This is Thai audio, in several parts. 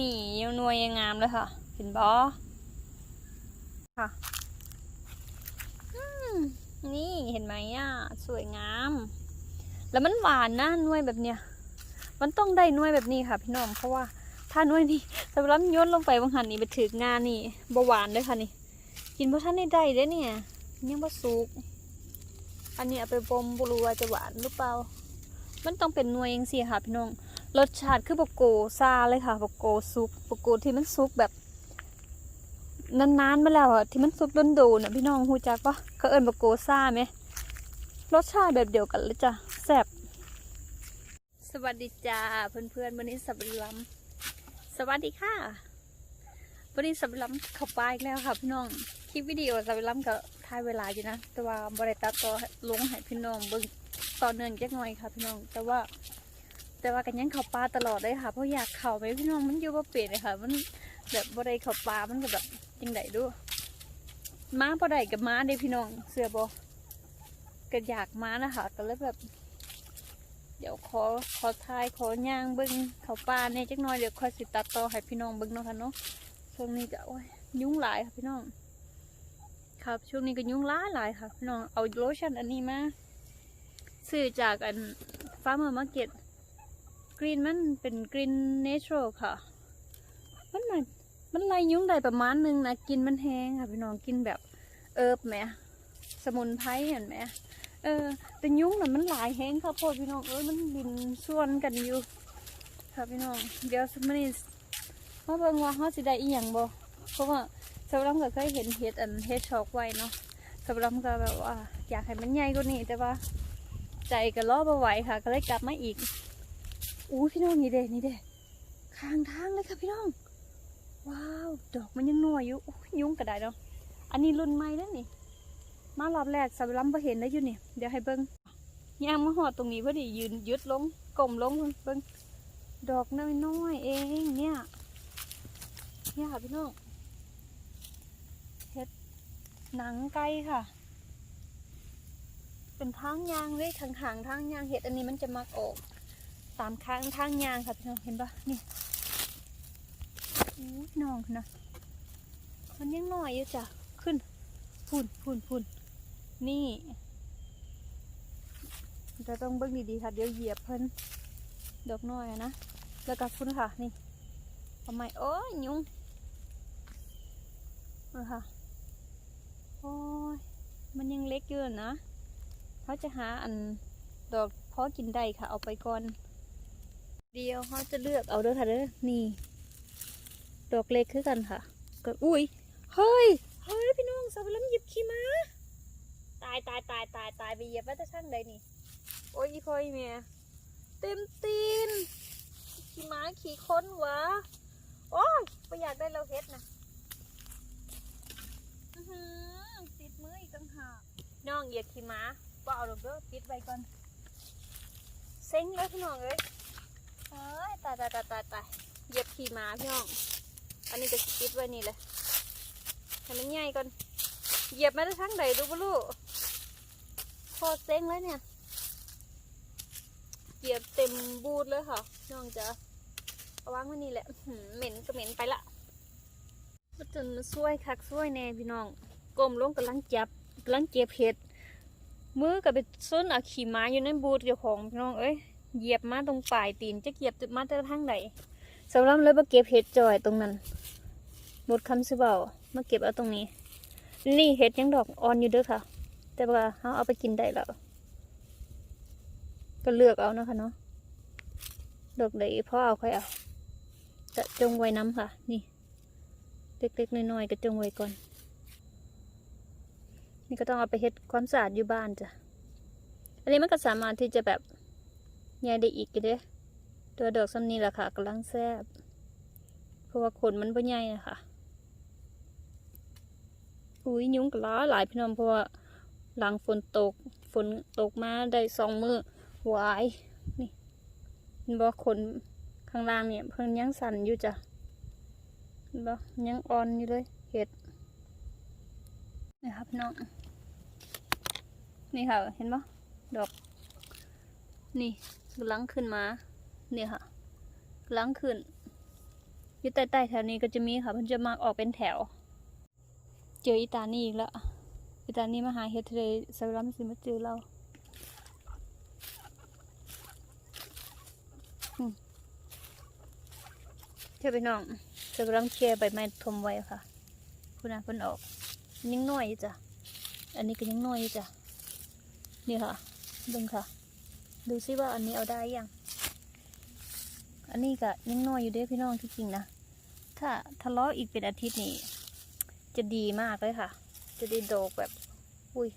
นี่ยังนวยยังงามเลยค่ะ เห็นบอค่ะนี่เห็นไหมอะ สวยงาม แล้วมันหวานนะนวยแบบเนี้ย มันต้องได้นวยแบบนี้ค่ะ พี่น้องเพราะว่าถ้านวยนี่สำหรับย้นลงไปบางหันนี่ไปถึงงานนี่บหวานเลยค่ะนี่ กินเพราะท่านได้ได้เด้อเนี่ยยังบ่สุก อันนี้เอาไปบ่มบ่รู้ว่จะหวานหรือเปล่า มันต้องเป็นนวยเองสิค่ะพี่น้อง รสชาติคือปกโกซาเลยค่ะปกโกซุปปกโกที่มันซุปแบบนานๆมาแล้วอะที่มันซุปโดนๆนะพี่น้องฮู้จักปะเขาเอิ้นปกโกซาไหมรสชาติแบบเดียวกันเลยจ้ะแซ่บสวัสดีจ้าเพื่อนๆวันนี้สับปะรดสวัสดีค่ะวันนี้สับปะรดเข้าปอีกแล้วค่ะพี่น้องคลิปวิดีโอสับปะรดก็ถ่ายเวลาอยู่นะแต่ว่าบริตัดต่อลงให้พี่น้องเบิ่งต่อเนื่องจักหน่อยค่ะพี่น้อง แต่ว่า แต่ว่ากันยังเขาปลาตลอดเลยค่ะ เพราะอยากเข่าไหมพี่น้องมันอยู่ว่าเปลี่ยนเลยค่ะ มันแบบบ่ได้เขาปลา มันก็แบบยังไงดูม้าบ่ได้กับม้าเด้พี่น้องเสือบ่ก็อยากม้านะคะก็เลยแบบ เดี๋ยวขอขอทายขอย่างเบิ้งเขาปลาเนี่ยจักหน่อยเดี๋ยวคอยสิตัดต่อให้พี่น้องเบิ้งเนาะค่ะเนาะช่วงนี้ก็โอ้ยยุ่งหลายค่ะพี่น้องครับช่วงนี้ก็ยุ่งหลาหลายค่ะพี่น้องเอาโลชั่นอันนี้มาซื้อจากอันฟาร์มเมอร์มาร์เก็ต กรีนมันเป็นกรีนเนเชอรัลค่ะ มันมันมันไล่ยุ้งได้ประมาณหนึงนะกินมันแห้งค่ะพี่น้องกินแบบเอิบแหมสมุนไพรเห็นไหมเออแต่ยุ้งน่ะมันหลายแห้งค่ะโพดพี่น้องเอ้ยมันบินส่วนกันอยู่ค่ะพี่น้องเดี๋ยวสมัยนี้มาเบิ่งว่าเขาสิได้อีหยังบ่เพราะว่าสำหรับก็เคยเห็นเห็ดอันเห็ดช็อกไว้เนาะสำหรับก็แบบว่า อยากให้มันใหญ่กว่านี้แต่ว่าใจก็รอบ่ไหวค่ะ ก็เลยกลับมาอีก อู้พี่น้องนี่เด้นี่เด้ข้างทางเลยค่ะพี่น้อง ว้าว ดอกมันยังนัวอยู่ยุ่งก็ได้เนาะอันนี้รุ่นใหม่แล้วนี่ มารอบแรกสับล้ำบ่เห็นได้อยู่นี่ เดี๋ยวให้เบิ้งย่างมาหอดตรงนี้พอดียืนยึดลงกลมลงเบิ้งดอกน้อยๆเองเนี่ยเนี่ยค่ะพี่น้องเห็ดหนังไก่ค่ะ เป็นทางยางเลยทางหางทางยางเห็ดอันนี้มันจะมักออก ตามข้างทางยางค่ะพี่น้องเห็นปะนี่อู้น้องนะมันยังน้อยอยู่จ้ะขึ้นพุ่นพุ่นพุ่นนี่เราต้องเบิ่งดีๆค่ะ เดี๋ยวเหยียบเพิ่นดอกน้อยนะแล้วก็พุ่นค่ะ นี่ทำไมโอ้ยยุงเอาค่ะโอ้ยมันยังเล็กอยู่นะเขาจะหาอันดอกพาะกินได้ค่ะ เอาไปก่อน เดียวเขาจะเลือกเอาเด้อค่ะเด้อนี่ ดอกเล็กคือกันค่ะก็อุ้ยเฮ้ยเฮ้ยพี่น้องสับปะรดหยิบขี้ม้าตายตายตายตายตายไปเหยียบว้แต่ช่างใดนี่ โอ้ยอีพ่อยเมียเต็มตีนขี้ม้าขี่ค้นวะโอ้ยไม่อยากได้เราเฮ็ดนะติดมืออีกต่างหากน้องเหยียบขี้ม้าบ่เอาดอกเด้อปิดไว้ก่อนเซ็งเลยพี่น้องเอ้ย เอ้ยตายตายตายตายตายเหยียบขี่ม้าพี่น้อง อันนี้จะปิดไว้นี่เลยให้มันใหญ่ก่อนเหยียบมาได้ทั้งใดดูบ่ลูกโคตรเซ็งเลยเนี่ยเหยียบเต็มบูดเลยค่ะพี่น้องจะเอาวางไว้นี่แหละเหม็นก็เหม็นไปละมาจนซวยคักซวยแน่พี่น้องก้มลงกำลังจับกำลังเก็บเห็ดมือกับไปส้นอาขี่ม้าอยู่ในบูธเจ้าของพี่น้องเอ้ย เหยียบมาตรงปลายตีนจะเหยียบมาแต่ทางไหนสำหรับเลยมาเก็บเห็ดจอยตรงนั้นหมดคำสิเบามาเก็บเอาตรงนี้นี่เห็ดยังดอกอ่อนอยู่เด้อค่ะ แต่ว่าเขาเอาไปกินได้แล้วก็เลือกเอานะคะเนาะดอกไหนพ่อเอาค่อยเอาจะจงไว้น้ำค่ะ นี่เล็กๆน้อยๆก็จงไว้ก่อน นี่ก็ต้องเอาไปเฮ็ดความสะอาดอยู่บ้านจ้ะอันนี้มันก็สามารถที่จะแบบ แย่ได้อีกอยู่เด้ตัวดอกซ้ำนี้แหละค่ะกำลังแซ่บเพราะว่าขนมันบ่ใหญ่อะคะอุ้ยยุงกระล้าหลายพี่น้องเพราะว่าหลังฝนตกฝนตกมาได้สองมือหวายนี่เห็นบ่ขนข้างล่างเนี่ยเพิ่นยังสั่นอยู่จ้ะเห็นบ่ยังอ่อนอยู่เลยเห็ดนี่ครับน้องนี่ค่ะเห็นบ่ดอกนี่ ลังขึ้นมาเนี่ยค่ะลังขึ้นอยู่ใต้ๆแถวนี้ก็จะมีค่ะ มันจะมาออกเป็นแถว เจออีตานี่อีกแล้วอีตานี่มาหาเฮทะเลสำหรับสิมาเจอเราอืมเจ้าไปน้องสำหรับเคลียร์ใบไม้ทมไว้ค่ะ คุณอาเพิ่นออกยังน้อยจ้ะ อันนี้ก็ยังน้อยจ้ะ นี่ค่ะเบิ่งค่ะ ดูซิว่าอันนี้เอาได้ยัง อันนี้ก็ยังน้อยอยู่เด้อพี่น้องที่จริงนะ ถ้าทะเลาะอีกเป็นอาทิตย์นี่จะดีมากเลยค่ะ จะได้ดอกแบบ อุ้ย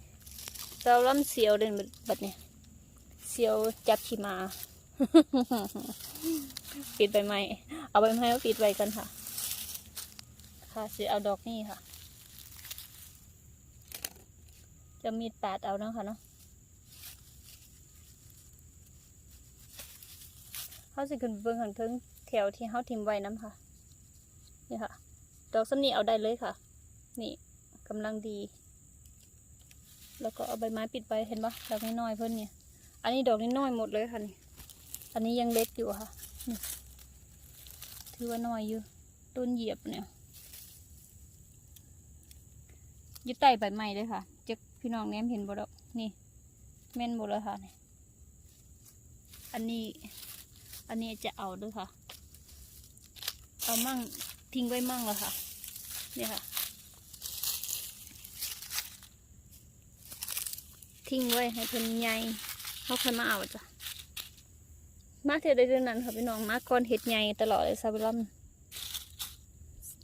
เราล้ำเสียวเดินแบบนี้เสียวจับขีมา ปิดใบไม้ เอาใบไม้มาปิดไว้กันค่ะ ค่ะสิเอาดอกนี่ค่ะ จะมีดปาดเอาเนาะค่ะเนาะ เขาสิขึ้นเบิ่งข้างเทิงแถวที่เขาทิมไว้น้ำค่ะ นี่ค่ะ ดอกสำนีเอาได้เลยค่ะ นี่กำลังดี แล้วก็เอาใบไม้ปิดไว้เห็นปะดอกน้อยๆเพิ่นเนี่ย อันนี้ดอกน้อยหมดเลยค่ะนี่ อันนี้ยังเล็กอยู่ค่ะนี่ถือว่าน้อยอยู่ ต้นเหยียบเนี่ยยึดใต้ใบไม้เลยค่ะจะพี่น้องแนมเห็นบ่ดอกนี่แม่นบ่เลยค่ะนี่อันนี้ อันนี้จะเอาด้วยค่ะ เอามั่งทิ้งไว้มั่งแล้วค่ะนี่ค่ะ ทิ้งไว้ให้เพิ่นใหญ่เขาค่อยมาเอาจ้ะมาเท่าใดเดือนนั้นค่ะพี่น้องมาก่อนเห็ดใหญ่ตลอดเลยซาบิลัม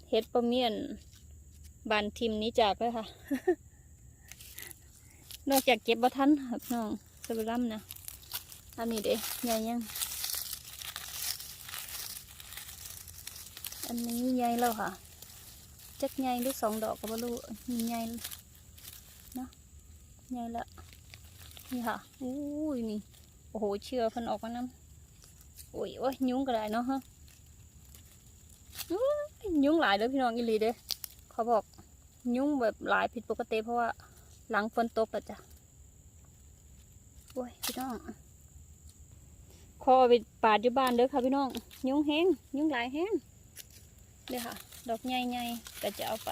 เห็ดปะเมียนบานทิมนี้จากเลยค่ะ นอกจากเก็บบ่ทันค่ะพี่น้องซาบิลัมนะอันนี้เด้ใหญ่ยัง อันนี้ใหญ่แล้วค่ะ จักใหญ่หรือสองดอกก็ไม่รู้มีใหญ่เนาะใหญ่ละนี่ค่ะอุ้ยนี่โอ้โหเชื่อพันออกมาน้ำโอ้ยโอ้ยยุงก็ได้เนาะฮะอุ๊ยยุงหลายเด้อพี่น้องอีหลีเด้อเขาบอกยุงแบบหลายผิดปกติเพราะว่าหลังฝนตกแล้วจ้ะโอ้ยพี่น้องขอไปปาดอยู่บ้านเด้อค่ะพี่น้อง ยุงแห้งยุงหลายแห้ง เลยค่ะ ดอกใหญ่ๆก็จะเอาไป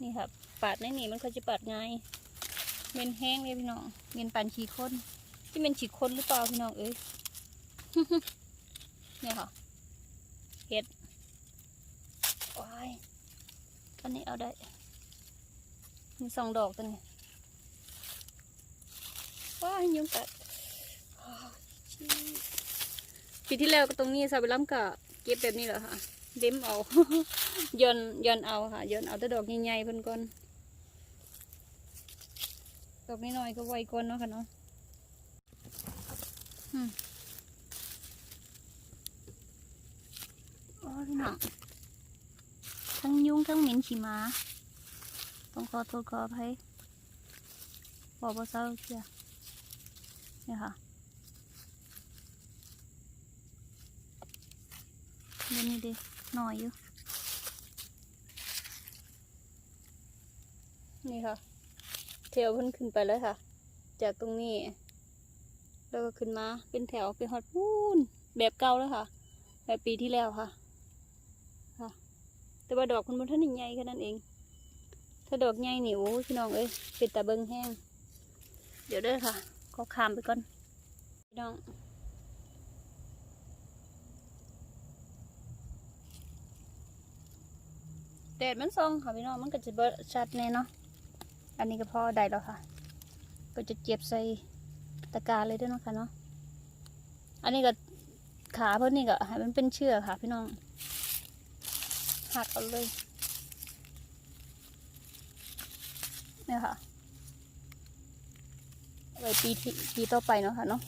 นี่ค่ะปาดในนี่มันก็จะปาดง่ายเมนแห้งเลยพี่น้องเมนปันฉีกคนที่เป็นฉีกคนหรือเปล่าพี่น้องเอ้ยเนี่ยค่ะเห็ดว้ายอันนี้เอาได้ มีสองดอกตัวนี้ว้ายยุงกัด ปีที่แล้วก็ตรงนี้ซาเบลัมก็เก็บแบบนี้แหละค่ะเด็มเอาย่อนย่อนเอาค่ะย่อนเอาแต่ดอกใหญ่ๆเพิ่นก่อนดอกน้อยๆก็ไวก่อนเนาะค่ะเนาะอืมอ๋อพี่น้องทั้งยุงทั้งเหม็นขี้หมาต้องขอโทษขออภัยบอกว่าเศร้าเชียเนี่ยค่ะ เดี๋ยวนี้ดิหน่อยอยู่ นี่ค่ะ เทวเพิ่นขึ้นไปแล้วค่ะ จากตรงนี้ แล้วก็ขึ้นมาเป็นแถวเป็นฮอดพูนแบบเก่าแล้วค่ะ แบบปีที่แล้วค่ะ ค่ะ แต่ว่าดอกมันมันท่านใหญ่แค่นั้นเอง ถ้าดอกใหญ่หนิวพี่น้องเอ้ยเป็นตาเบิงแห้ง เดี๋ยวเด้อค่ะขอข้ามไปก่อน พี่น้อง แดดมันส่องค่ะพี่น้องมันก็จะเบิดชัดแน่เนาะอันนี้ก็พอได้แล้วค่ะ ก็จะเจ็บใส่ตะกร้าเลยด้วยนะคะเนาะอันนี้ก็ขาเพิ่นนี่ก็ให้มันเป็นเชือกค่ะ พี่น้องหักเอาเลยเนี่ยค่ะไว้ปีที่ปีต่อไปเนาะค่ะเนาะ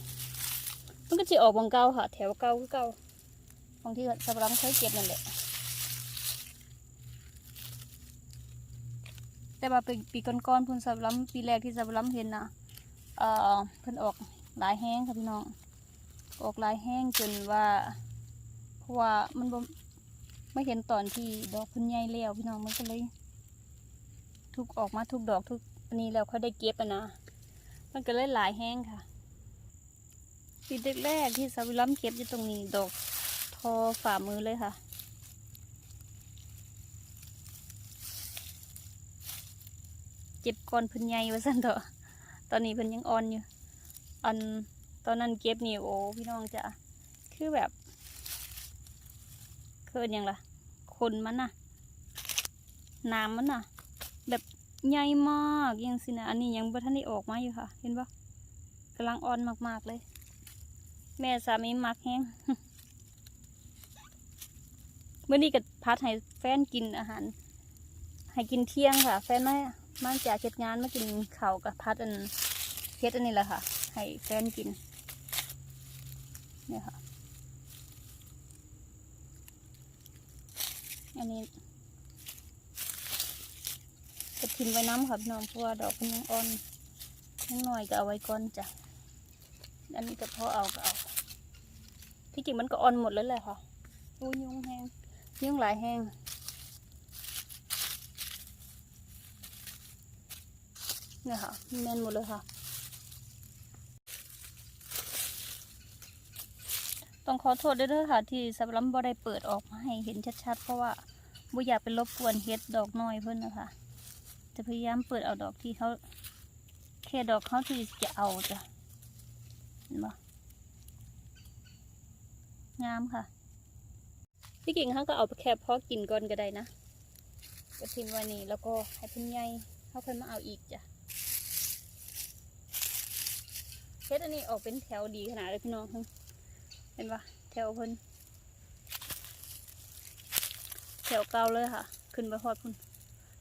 มันก็จะออกบางเก้าค่ะ แถวเก้าคือเก้าบางที่สำหรับเคยเก็บนั่นแหละ แต่ว่าปีปีก่อนๆเพิ่นสับล้ำปีแรกที่สับล้ำเห็นนะเอ่อเพิ่นออกหลายแห้งค่ะพี่น้อง ออกหลายแห้งจนว่า เพราะว่ามันบ่ไม่เห็นตอนที่ดอกเพิ่นใหญ่แล้วพี่น้องมันก็เลย ทุกออกมาทุกดอกทุกอันนี้แล้วเขาได้เก็บอะนะมันก็เลยหลายแห้งค่ะปีแรกๆที่สาวิลัมเก็บอยู่ตรงนี้ดอกทอฝ่ามือเลยค่ะ เจ็บก่อนเพิ่นใหญ่ว่าซั่นเถอะตอนนี้เพิ่นยังอ่อนอยู่อันตอนนั้นเก็บนี่โอ้พี่น้องจะคือแบบเคินยังล่ะคนมันน่ะน้ำมันน่ะ แบบใหญ่มากยังสินะอันนี้ยังบ่ทันได้ออกมาอยู่ค่ะ เห็นปะกำลังอ่อนมากๆเลย แม่สามีมักแห้งเมื่อนี้ก็พัดให้แฟนกินอาหาร ให้กินเที่ยงค่ะ แฟนมา มาจากเฮ็ดงานมากินข้าวกับพัดอันเฮ็ดอันนี้แหละค่ะ ให้แฟนกินเนี่ยค่ะ อันนี้จะทิ้งไว้น้ำค่ะพี่น้องเพราะว่าดอกมันยังอ่อนยังน้อยก็เอาไว้ก่อนจ้ะอันนี้ก็พอเอาก็เอาที่จริงมันก็อ่อนหมดแล้วแหละค่ะอู้ยุงแห้งยุงหลายแห้ง เนี่ยค่ะแม่นหมดเลยค่ะ ต้องขอโทษด้วยด้อค่ะ ที่สับลัมบ่ได้เปิดออกมาให้เห็นชัดๆ เพราะว่าบ่อยากเป็นรบกวนเฮ็ดดอกน้อยเพิ่นนะคะจะพยายามเปิดเอาดอกที่เขาแค่ดอกเขาที่จะเอาจ้ะเห็นปะงามค่ะพี่กิ่งเขาก็เอาไปแค่เพาะกินก่อนก็ได้นะก็ทิ้งไว้นี่แล้วก็ให้เพิ่นใหญ่เขาค่อยมาเอาอีกจ้ะ เฮ็ดอันนี้ออกเป็นแถวดีขนาดเลยพี่น้องเห็นปะแถวเพิ่นแถวเก่าเลยค่ะ ขึ้นไปฮอดพุ่น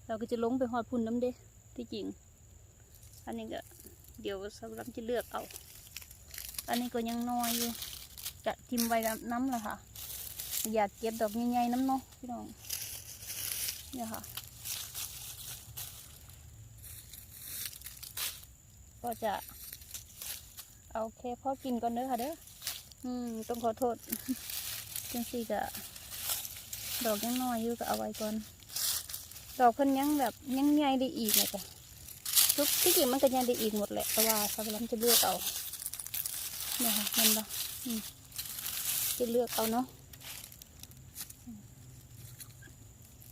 เราก็จะลงไปฮอดพุ่นน้ำเด้ที่จริง อันนี้ก็เดี๋ยวสำหรับจะเลือกเอา อันนี้ก็ยังน้อยอยู่ จะทิมไว้น้ำละค่ะ อยากเก็บดอกใหญ่ๆน้ำเนาะพี่น้องเนี่ยค่ะ ก็จะ เอาแค่พอกินก่อนเด้อค่ะเด้ออืมต้องขอโทษจังสี่กะดอกยังน้อยอยู่ก็เอาไว้ก่อน ดอกเพิ่นยังแบบยังใหญ่ได้อีกเลยจ้ะทุกที่จริงมันก็ยังได้อีกหมดแหละแต่ว่าสักล้จะเลือกเอาเนี่ยค่ะมันบ่อืมจะเลือกเอาเนาะอืม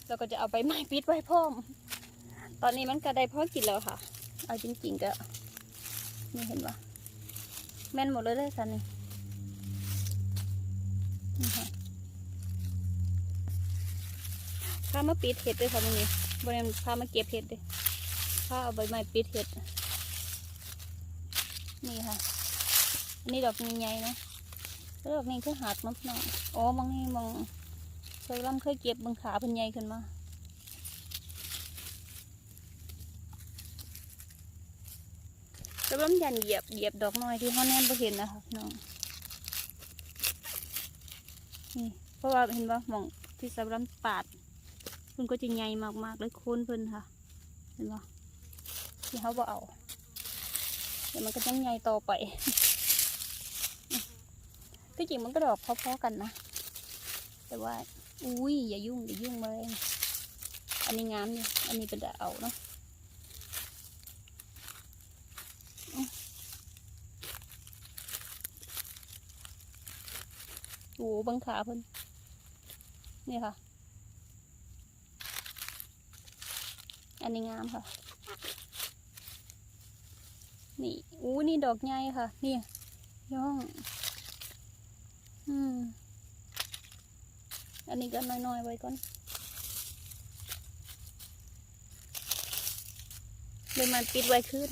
แล้วก็จะเอาใบไม้ปิดไว้พร้อม ตอนนี้มันก็ได้พอกินแล้วค่ะ เอาจริงๆก็นี่เห็นปะ แม่นหมดเลยเลยค่ะนี่นี่ค่ะพามาปิดเห็ดด้วยค่ะมึงนี่บริเวณพามาเก็บเห็ดด้วยพาเอาใบไม้ปิดเห็ด นี่ค่ะอันนี้ดอกใหญ่ๆนะแล้วดอกนี้คือหาดมั้งน้องอ๋อบางนี่มองเคยร่ำเคยเก็บบางขาเป็นใหญ่ขึ้นมา จะร่ำยันเหยียบเหยียบดอกน้อยที่เขาแน่นไ่เห็นนะคะน้องนี่เพราะว่าเห็นว่าหมองที่สำรัปาดเพิ่นก็จะใหญ่มากๆเลยโคนเพิ่นค่ะ เห็นปะที่เขาบ่เอาเดี๋ยวมันก็ยังใหญ่ต่อไปที่จริงมันก็ดอกพอๆกันนะแต่ว่า อุ้ยอย่ายุ่งอย่ายุ่งเลย อันนี้งามเนี่อันนี้เป็นแต่เอาเนาะ โอ้บังขาเพิ่นนี่ค่ะ อันนี้งามค่ะ นี่อู้นี่ดอกใหญ่ค่ะ นี่ย่อง อืม อันนี้ก็น้อยๆไว้ก่อนเดี๋ยวมันปิดไว้ขึ้น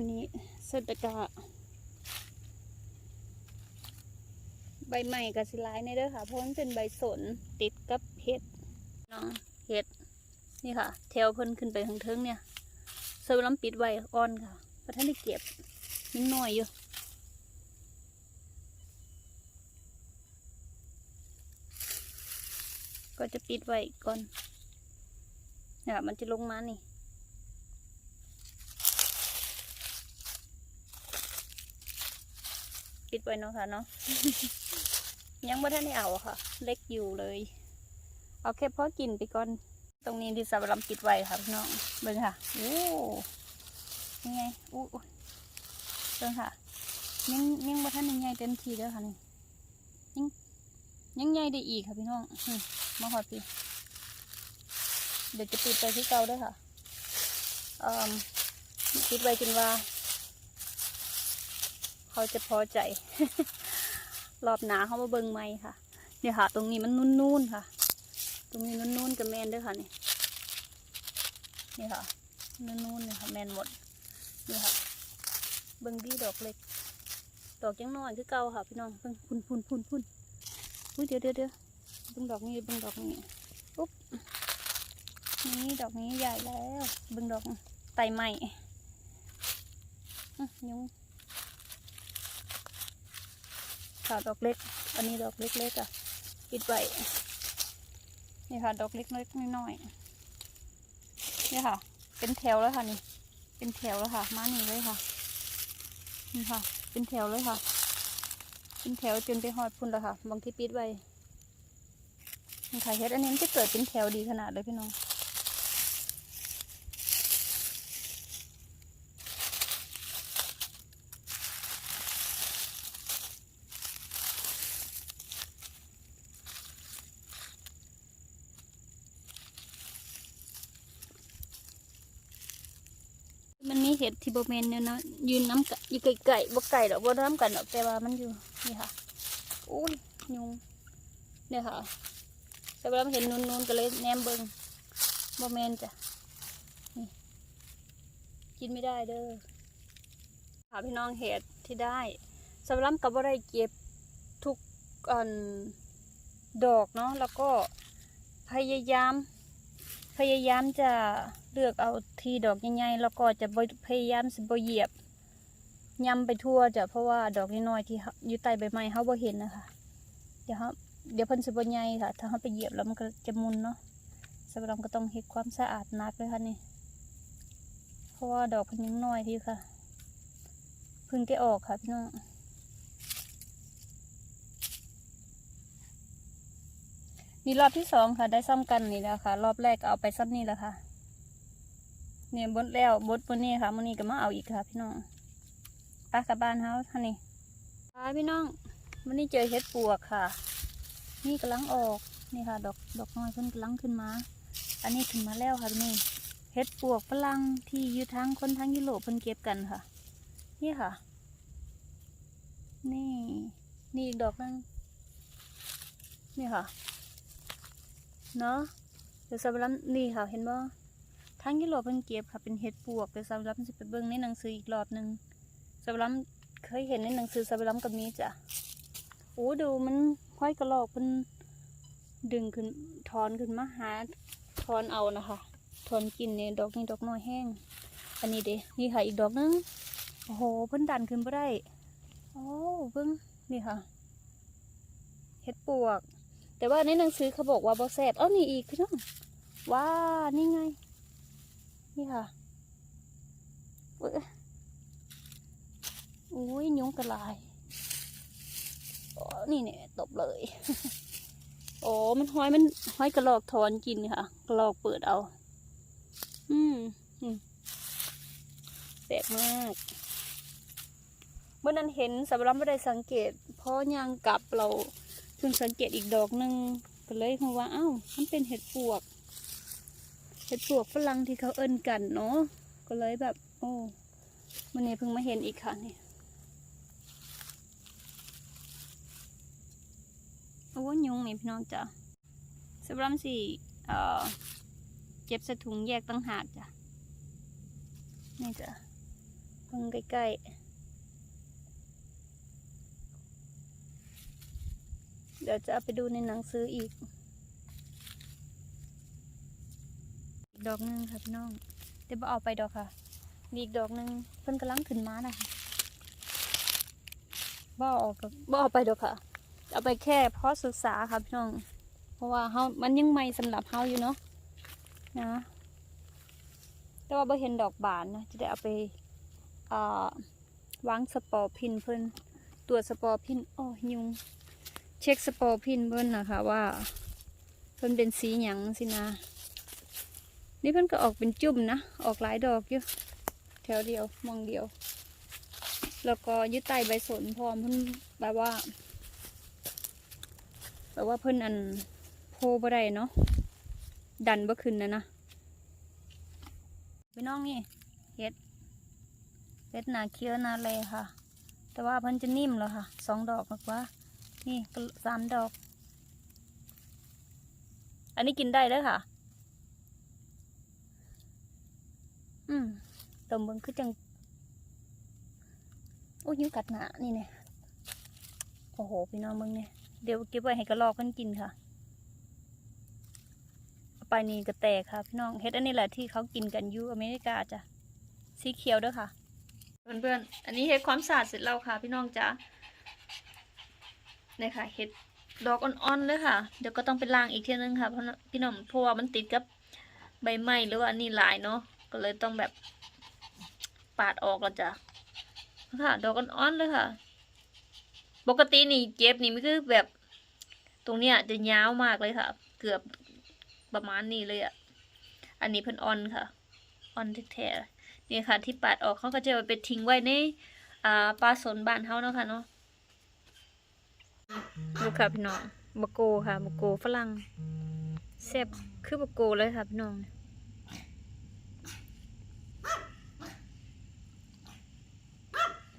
อันนี้เสดกะใบใหม่กับสิลายในเด้อค่ะ เพราะมันเป็นใบสนติดกับเห็ดเนาะเห็ด นี่ค่ะ แถวเพิ่นขึ้นไปทางเทิงเนี่ยเซอร์ลัมปิดไว้อ่อนค่ะเพราะท่านได้เก็บนิดหน่อยอยู่ก็จะปิดไว้ก่อนเนี่ยมันจะลงมานี่ ปิดไว้เนาะค่ะเนาะยังไม่ทันได้เอาค่ะ เล็กอยู่เลย เอาแค่พอกินไปก่อน ตรงนี้ที่สำหรับปิดไว้ค่ะพี่น้องเบิ่งค่ะโอ้ยังไงอู้อู้เบิ่งค่ะยังยังบ่ทันยังใหญ่เต็มทีเด้อค่ะนี่ยังยังใหญ่ได้อีกค่ะพี่น้องมาหอดปีเดี๋ยวจะปิดไปที่เก่าด้วยค่ะอืมปิดไว้จนว่า เขาจะพอใจ รอบหนาเขามาเบิ่งไหมค่ะ เนี่ยค่ะ ตรงนี้มันนุ่นๆค่ะ ตรงนี้นุ่นๆกับแมนด้วยค่ะนี่นี่ค่ะนุ่นๆเนี่ยค่ะแมนหมดนี่ค่ะเบิ่งดีดอกเล็ก ดอกยังน้อยคือเก่าค่ะพี่น้องเบิ่งพุ่นพุ่นพุ่นพุ่นอุ้ยเดี๋ยวเดี๋ยวเดี๋ยวเบิ่งดอกนี้เบิ่งดอกนี้ปุ๊บนี่ดอกนี้ใหญ่แล้ว เบิ่งดอกไตใหม่อื้ง ค่ะดอกเล็ก อันนี้ดอกเล็กๆอะปิดไว้นี่ค่ะ ดอกเล็กๆน้อยๆนี่ค่ะ เป็นแถวแล้วค่ะนี่ เป็นแถวแล้วค่ะ มานี่เลยค่ะ นี่ค่ะ เป็นแถวเลยค่ะ เป็นแถวจนไปหอดพุ่นแล้วค่ะ บางที่ปิดไว้นี่ค่ะเฮ็ดอันนี้มันจะเกิดเป็นแถวดีขนาดเลยพี่น้อง ห็ดที่บเมนเนี่ยนะยืนน้ำกะอยู่ไก่ๆบ่ไก่ดอกบ่น้ำกันดอกแต่ว่ามันอยู่นี่ค่ะอุ้ยยุงเนี่ยค่ะแต่ว่ามันเห็นนูนๆก็เลยแนมเบิงบเมนจ้ะนี่กินไม่ได้เด้อค่ะพี่น้องเห็ดที่ได้สำหรับกับว่าได้เก็บทุกอันดอกเนาะแล้วก็พยายาม พยายามจะเลือกเอาที่ดอกใหญ่ๆแล้วก็จะพยายามสิบเหยียบย้ำไปทั่วจะเพราะว่าดอกน้อยๆที่อยู่ใต้ใบไม้เขาบ่เห็นนะคะ เดี๋ยวเขาเดี๋ยวเพิ่นสิบ่ใหญ่ค่ะ ถ้าเขาไปเหยียบแล้วมันก็จะมุนเนาะสำหรับก็ต้องเฮ็ดความสะอาดนักเลยค่ะนี่เพราะว่าดอกเพิ่นยังน้อยที่ค่ะเพิ่งได้ออกค่ะพี่น้อง นี่รอบที่สองค่ะ ได้ซ้ำกันนี่แล้วค่ะ รอบแรกเอาไปซ้ำนี่แหละค่ะ เนี่ยบดแล้วบดบนนี้ค่ะมันนี้ก็มาเอาอีกค่ะ พี่น้องไปกลับบ้านเฮาค่ะนี่ไปพี่น้องมันนี้เจอเห็ดปวกค่ะ นี่กำลังออกนี่ค่ะ ดอกดอกน้อยเพิ่นกำลังขึ้นมา อันนี้ขึ้นมาแล้วค่ะนี่เห็ดปวกฝรั่งที่อยู่ทางคนทางยุโรปเพิ่นเก็บกันค่ะ นี่ค่ะ นี่ นี่ดอกหนึงนี่ค่ะ เนาะเดี๋ยวสำหรับนี่ค่ะเห็นบ่ทั้งยุโรปเพิ่นเก็บค่ะเป็นเห็ดปวกเดี๋ยวสำหรับสิไปเบิ่งในหนังสืออีกรอบหนึ่งสำหรับเคยเห็นในหนังสือสำหรับกับนี้จ้ะโอ้ดูมันห้อยกระโหลกเพิ่นดึงขึ้นถอนขึ้นมาหาถอนเอานะคะถอนกินเนี่ยดอกนี้ดอกน้อยแห้ง อันนี้เด้นี่ค่ะอีกดอกนึงโอ้โหเพิ่นดันขึ้นบ่ได้โอ้เบิ่งนี่ค่ะเห็ดปวก แต่ว่าในหนังสือเขาบอกว่าบอแซบเอ้านี่อีกพี่น้องว้านี่ไง นี่ค่ะอุ๊ยอุ้ยยุงกระลายอ๋อนี่เนี่ยตบเลยโอ้มันห้อยมันห้อยกระลอกถอนกินค่ะ กระลอกเปิดเอา อืมอืมแปลกมากเมื่อนั้นเห็นสำหรับไม่ได้สังเกตเพราะยังกลับเรา เพิ่งสังเกตอีกดอกหนึ่งก็เลยคงว่าเอ้ามันเป็นเห็ดปวก เห็ดปวกฝรั่งที่เขาเอิ้นกันเนาะก็เลยแบบ โอ้มันนี้เพิ่งมาเห็นอีกค่ะนี่โอ้ยุงนี่พี่น้องจ้ะสำหรับสิเอ่อเก็บใส่ถุงแยกตั้งหากจ้ะนี่จ้ะเพิ่งใกล้ๆ เดี๋ยวจะเอาไปดูในหนังสืออีกอีกดอกหนึงค่ะพี่น้องเดี๋ยวเอาไปดอกค่ะ มีอีกดอกหนึงเพิ่นกำลังขึ้นมานะคะบ่เอออกบ่เอาไปดอกค่ะ เอาไปแค่เพาะศึกษาค่ะพี่น้อง เพราะว่าเฮามันยังใหม่สำหรับเฮาอยู่เนาะนะ แต่ว่าบ่เห็นดอกบานนะจะได้เอาไปอ่าวางสปอร์พินเพิ่นตรวสปอร์พินอ้ยยุง เช็คสปอร์พินเบิ้ลนะคะว่า เพิ่นเป็นสีหยังสินะ นี่เพิ่นก็ออกเป็นจุ่มนะออกหลายดอกอยู่แถวเดียวมองเดียว แล้วก็ยึดใต้ใบสนพร้อมเพิ่นแบบว่าแบบว่าเพิ่นอันโพบ่ได้เนาะดันบ่ขึ้นนะนะพี่น้องนี่เฮ็ดเฮ็ดหนาเคี้ยวหนาแลค่ะ แต่ว่าเพิ่นจะนิ่มแล้วค่ะสองดอกมากกว่า นี่สามดอก อันนี้กินได้แล้วค่ะ อืมตมเบิงคือจัง โอ้ยยิ้วกัดหนานี่เนี่ยโอ้โห พี่น้องเบิงเนี่ยเดี๋ยวเก็บไว้ให้กระลอกกันกินค่ะเอาไปนี่ก็แตกค่ะพี่น้องเฮ็ดอันนี้แหละที่เขากินกันอยูอเมริกาจ้ะสีเขียวด้วยค่ะ เพื่อนๆ อันนี้เฮ็ดความสะอาดเสร็จแล้วค่ะ พี่น้องจ้ะ นี่ค่ะเฮ็ดดอกอ่อนๆเลยค่ะ เดี๋ยวก็ต้องไปล้างอีกเทีนึงค่ะเพราะพี่น้องเพราะว่ามันติดกับใบไม้หรือว่านนี้หลายเนาะก็เลยต้องแบบปาดออกแล้วจ้ะค่ะ ดอกอ่อนๆเลยค่ะ ปกตินี่เก็บนี่มันคือแบบตรงเนี้ยจะยาวมากเลยค่ะ เกือบประมาณนี้เลยอะ่ะ อันนี้เพิ่นอ่อนค่ะอ่อนแท้ๆนี่ค่ะ ที่ปาดออกเขาก็จะไปทิ้งไว้ในอ่าปลาสนบ้านเฮาเนาะค่ะเนาะ ดูค่ะพี่น้องบะโกค่ะบะโกฝรั่งแซ่บคือบะโกเลยค่ะพี่น้อง